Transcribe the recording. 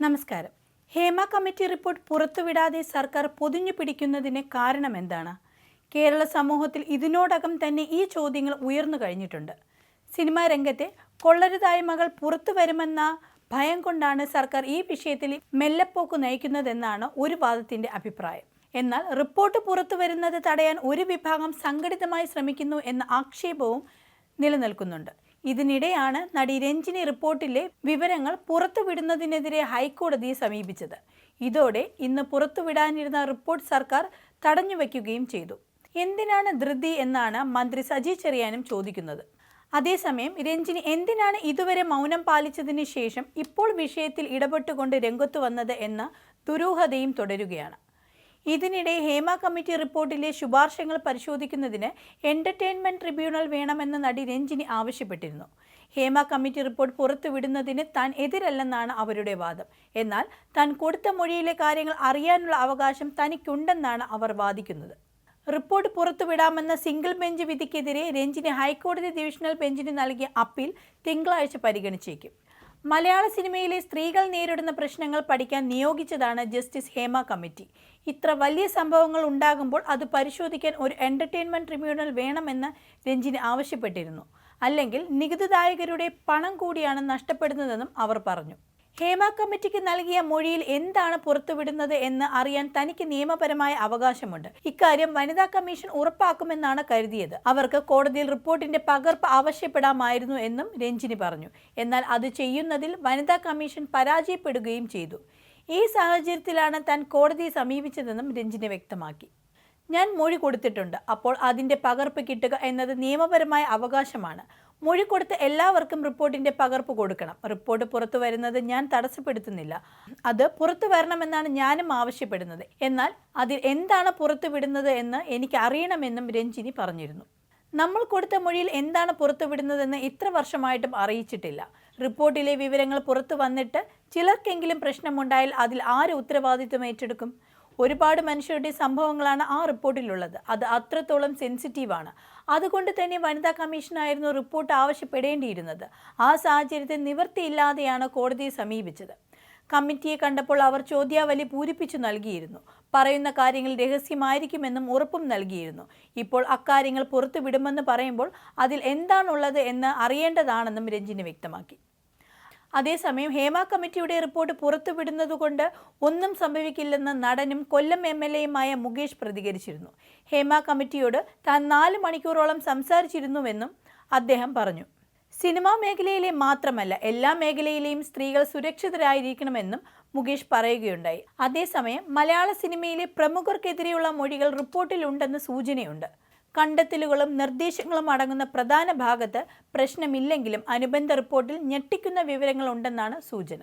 നമസ്കാരം. Hema committee report പുറത്തുവിടാതെ സർക്കാർ പൊതിഞ്ഞു പിടിക്കുന്നതിന് കാരണം എന്താണ്? കേരള സമൂഹത്തിൽ ഇതിനോടകം തന്നെ ഈ ചോദ്യങ്ങൾ ഉയർന്നു കഴിഞ്ഞിട്ടുണ്ട്. സിനിമാ രംഗത്തെ കൊള്ളരുതായ്മകൾ പുറത്തു വരുമെന്ന ഭയം കൊണ്ടാണ് സർക്കാർ ഈ വിഷയത്തിൽ മെല്ലെപ്പോക്ക് നയിക്കുന്നതെന്നാണ് ഒരു വാദത്തിന്റെ അഭിപ്രായം. എന്നാൽ റിപ്പോർട്ട് പുറത്തു വരുന്നത് തടയാൻ ഒരു വിഭാഗം സംഘടിതമായി ശ്രമിക്കുന്നു എന്ന ആക്ഷേപവും നിലനിൽക്കുന്നുണ്ട്. ഇതിനിടെയാണ് നടി രഞ്ജിനി റിപ്പോർട്ടിലെ വിവരങ്ങൾ പുറത്തുവിടുന്നതിനെതിരെ ഹൈക്കോടതിയെ സമീപിച്ചത്. ഇതോടെ ഇന്ന് പുറത്തുവിടാനിരുന്ന റിപ്പോർട്ട് സർക്കാർ തടഞ്ഞുവെക്കുകയും ചെയ്തു. എന്തിനാണ് ധൃതി എന്നാണ് മന്ത്രി സജി ചെറിയാനും ചോദിക്കുന്നത്. അതേസമയം രഞ്ജിനി എന്തിനാണ് ഇതുവരെ മൗനം പാലിച്ചതിന് ശേഷം ഇപ്പോൾ വിഷയത്തിൽ ഇടപെട്ടുകൊണ്ട് രംഗത്തു വന്നത് എന്ന ദുരൂഹതയും തുടരുകയാണ്. ഇതിനിടെ ഹേമ കമ്മിറ്റി റിപ്പോർട്ടിലെ ശുപാർശകൾ പരിശോധിക്കുന്നതിന് എന്റർടൈൻമെന്റ് ട്രിബ്യൂണൽ വേണമെന്ന് നടി രഞ്ജിനി ആവശ്യപ്പെട്ടിരുന്നു. ഹേമ കമ്മിറ്റി റിപ്പോർട്ട് പുറത്തുവിടുന്നതിന് താൻ എതിരല്ലെന്നാണ് അവരുടെ വാദം. എന്നാൽ താൻ കൊടുത്ത മൊഴിയിലെ കാര്യങ്ങൾ അറിയാനുള്ള അവകാശം തനിക്കുണ്ടെന്നാണ് അവർ വാദിക്കുന്നത്. റിപ്പോർട്ട് പുറത്തുവിടാമെന്ന സിംഗിൾ ബെഞ്ച് വിധിക്കെതിരെ രഞ്ജിനി ഹൈക്കോടതി ഡിവിഷണൽ ബെഞ്ചിന് നൽകിയ അപ്പീൽ തിങ്കളാഴ്ച പരിഗണിച്ചേക്കും. മലയാള സിനിമയിലെ സ്ത്രീകൾ നേരിടുന്ന പ്രശ്നങ്ങൾ പഠിക്കാൻ നിയോഗിച്ചതാണ് ജസ്റ്റിസ് ഹേമ കമ്മിറ്റി. ഇത്ര വലിയ സംഭവങ്ങൾ ഉണ്ടാകുമ്പോൾ അത് പരിശോധിക്കാൻ ഒരു എന്റർടൈൻമെന്റ് ട്രിബ്യൂണൽ വേണമെന്ന് രഞ്ജിനി ആവശ്യപ്പെട്ടിരുന്നു. അല്ലെങ്കിൽ നികുതിദായകരുടെ പണം കൂടിയാണ് നഷ്ടപ്പെടുന്നതെന്നും അവർ പറഞ്ഞു. ഹേമ കമ്മിറ്റിക്ക് നൽകിയ മൊഴിയിൽ എന്താണ് പുറത്തുവിടുന്നത് എന്ന് അറിയാൻ തനിക്ക് നിയമപരമായ അവകാശമുണ്ട്. ഇക്കാര്യം വനിതാ കമ്മീഷൻ ഉറപ്പാക്കുമെന്നാണ് കരുതിയത്. അവർക്ക് കോടതിയിൽ റിപ്പോർട്ടിന്റെ പകർപ്പ് ആവശ്യപ്പെടാമായിരുന്നു എന്നും രഞ്ജിനി പറഞ്ഞു. എന്നാൽ അത് ചെയ്യുന്നതിൽ വനിതാ കമ്മീഷൻ പരാജയപ്പെടുകയും ചെയ്തു. ഈ സാഹചര്യത്തിലാണ് താൻ കോടതിയെ സമീപിച്ചതെന്നും രഞ്ജിനി വ്യക്തമാക്കി. ഞാൻ മൊഴി കൊടുത്തിട്ടുണ്ട്. അപ്പോൾ അതിന്റെ പകർപ്പ് കിട്ടുക എന്നത് നിയമപരമായ അവകാശമാണ്. മൊഴി കൊടുത്ത എല്ലാവർക്കും റിപ്പോർട്ടിന്റെ പകർപ്പ് കൊടുക്കണം. റിപ്പോർട്ട് പുറത്തു വരുന്നത് ഞാൻ തടസ്സപ്പെടുത്തുന്നില്ല. അത് പുറത്തു വരണമെന്നാണ് ഞാനും ആവശ്യപ്പെടുന്നത്. എന്നാൽ അതിൽ എന്താണ് പുറത്തു വിടുന്നത് എന്ന് എനിക്ക് അറിയണമെന്നും രഞ്ജിനി പറഞ്ഞിരുന്നു. നമ്മൾ കൊടുത്ത മൊഴിയിൽ എന്താണ് പുറത്തു വിടുന്നതെന്ന് ഇത്ര വർഷമായിട്ടും അറിയിച്ചിട്ടില്ല. റിപ്പോർട്ടിലെ വിവരങ്ങൾ പുറത്തു വന്നിട്ട് ചിലർക്കെങ്കിലും പ്രശ്നമുണ്ടായാൽ അതിൽ ആര് ഉത്തരവാദിത്വം ഏറ്റെടുക്കും? ഒരുപാട് മനുഷ്യരുടെ സംഭവങ്ങളാണ് ആ റിപ്പോർട്ടിലുള്ളത്. അത് അത്രത്തോളം സെൻസിറ്റീവാണ്. അതുകൊണ്ട് തന്നെ വനിതാ കമ്മീഷനായിരുന്നു റിപ്പോർട്ട് ആവശ്യപ്പെടേണ്ടിയിരുന്നത്. ആ സാഹചര്യത്തിൽ നിവൃത്തിയില്ലാതെയാണ് കോടതിയെ സമീപിച്ചത്. കമ്മിറ്റിയെ കണ്ടപ്പോൾ അവർ ചോദ്യാവലി പൂരിപ്പിച്ചു നൽകിയിരുന്നു. പറയുന്ന കാര്യങ്ങൾ രഹസ്യമായിരിക്കുമെന്നും ഉറപ്പും നൽകിയിരുന്നു. ഇപ്പോൾ അക്കാര്യങ്ങൾ പുറത്തുവിടുമെന്ന് പറയുമ്പോൾ അതിൽ എന്താണുള്ളത് എന്ന് അറിയേണ്ടതാണെന്നും രഞ്ജിനി വ്യക്തമാക്കി. അതേസമയം ഹേമ കമ്മിറ്റിയുടെ റിപ്പോർട്ട് പുറത്തുവിടുന്നതുകൊണ്ട് ഒന്നും സംഭവിക്കില്ലെന്ന് നടനും കൊല്ലം എം എൽ എയുമായ മുകേഷ് പ്രതികരിച്ചിരുന്നു. ഹേമ കമ്മിറ്റിയോട് താൻ നാല് മണിക്കൂറോളം സംസാരിച്ചിരുന്നുവെന്നും അദ്ദേഹം പറഞ്ഞു. സിനിമാ മേഖലയിലെ മാത്രമല്ല എല്ലാ മേഖലയിലെയും സ്ത്രീകൾ സുരക്ഷിതരായിരിക്കണമെന്നും മുകേഷ് പറയുകയുണ്ടായി. അതേസമയം മലയാള സിനിമയിലെ പ്രമുഖർക്കെതിരെയുള്ള മൊഴികൾ റിപ്പോർട്ടിലുണ്ടെന്ന് സൂചനയുണ്ട്. കണ്ടെത്തലുകളും നിർദ്ദേശങ്ങളും അടങ്ങുന്ന പ്രധാന ഭാഗത്ത് പ്രശ്നമില്ലെങ്കിലും അനുബന്ധ റിപ്പോർട്ടിൽ ഞെട്ടിക്കുന്ന വിവരങ്ങളുണ്ടെന്നാണ് സൂചന.